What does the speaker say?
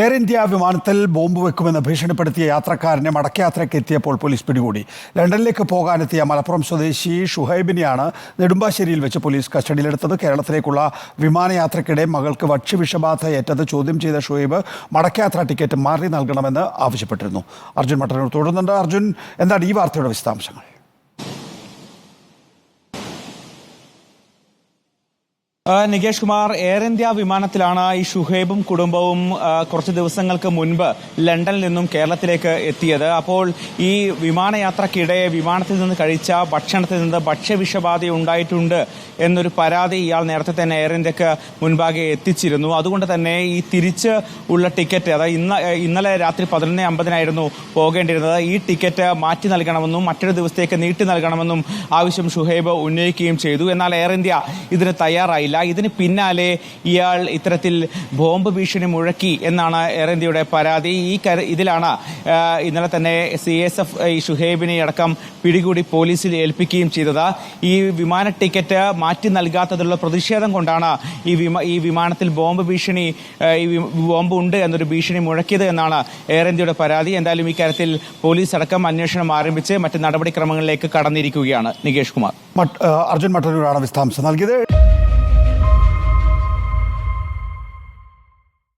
Air India വിമാനത്തിൽ bomb വെക്കുമെന്ന് ഭീഷണിപ്പെടുത്തിയ യാത്രക്കാരനെ മടക്കയാത്രയ്ക്ക് എത്തിയപ്പോൾ പോലീസ് പിടികൂടി. ലണ്ടനിലേക്ക് പോകാനെത്തിയ മലപ്പുറം സ്വദേശി ഷുഹൈബിനെയാണ് നെടുമ്പാശ്ശേരിയിൽ വെച്ച് പോലീസ് കസ്റ്റഡിയിലെടുത്തത്. കേരളത്തിലേക്കുള്ള വിമാനയാത്രയ്ക്കിടെ മകൾക്ക് ഭക്ഷ്യവിഷബാധ ഏറ്റത് ചോദ്യം ചെയ്ത ഷുഹൈബ് മടക്കയാത്ര ടിക്കറ്റ് മാറി നൽകണമെന്ന് ആവശ്യപ്പെട്ടിരുന്നു. അർജുൻ മട്ടനോട് തുടരുന്നുണ്ട്. അർജുൻ എന്താണ് ഈ വാർത്തയുടെ വിശദാംശങ്ങൾ? നികേഷ് കുമാർ എയർ ഇന്ത്യ വിമാനത്തിലാണ് ഈ ഷുഹൈബും കുടുംബവും കുറച്ച് ദിവസങ്ങൾക്ക് മുൻപ് ലണ്ടനിൽ നിന്നും കേരളത്തിലേക്ക് എത്തിയത്. അപ്പോൾ ഈ വിമാനയാത്രക്കിടെ വിമാനത്തിൽ നിന്ന് കഴിച്ച ഭക്ഷണത്തിൽ നിന്ന് ഭക്ഷ്യവിഷബാധ ഉണ്ടായിട്ടുണ്ട് എന്നൊരു പരാതി ഇയാൾ നേരത്തെ തന്നെ എയർ ഇന്ത്യയ്ക്ക് മുൻപാകെ എത്തിച്ചിരുന്നു. അതുകൊണ്ട് തന്നെ ഈ തിരിച്ച് ഉള്ള ടിക്കറ്റ് അതായത് ഇന്ന ഇന്നലെ രാത്രി പതിനൊന്ന് അമ്പതിനായിരുന്നു പോകേണ്ടിരുന്നത് ഈ ടിക്കറ്റ് മാറ്റി നൽകണമെന്നും മറ്റൊരു ദിവസത്തേക്ക് നീട്ടി നൽകണമെന്നും ആവശ്യം ഷുഹൈബ് ഉന്നയിക്കുകയും ചെയ്തു. എന്നാൽ എയർ ഇന്ത്യ ഇതിന് തയ്യാറായില്ല. ഇതിന് പിന്നാലെ ഇയാൾ ഇത്തരത്തിൽ ബോംബ് ഭീഷണി മുഴക്കി എന്നാണ് എയർ ഇന്ത്യയുടെ പരാതി. ഈ ഇതിലാണ് ഇന്നലെ തന്നെ സി എസ് എഫ് ഈ ഷുഹേബിനെ അടക്കം പിടികൂടി പോലീസിൽ ഏൽപ്പിക്കുകയും ചെയ്തത്. ഈ വിമാന ടിക്കറ്റ് മാറ്റി നൽകാത്തതിലുള്ള പ്രതിഷേധം കൊണ്ടാണ് ഈ വിമ ഈ വിമാനത്തിൽ ബോംബ് ഭീഷണി ഈ ബോംബ് ഉണ്ട് എന്നൊരു ഭീഷണി മുഴക്കിയത് എന്നാണ് എയർ ഇന്ത്യയുടെ പരാതി. എന്തായാലും ഇക്കാര്യത്തിൽ പോലീസ് അടക്കം അന്വേഷണം ആരംഭിച്ച് മറ്റ് നടപടിക്രമങ്ങളിലേക്ക് കടന്നിരിക്കുകയാണ് നികേഷ് കുമാർ. അർജുൻ മട്ടന്നൂരാണ് വിശദാംശം നൽകിയത്.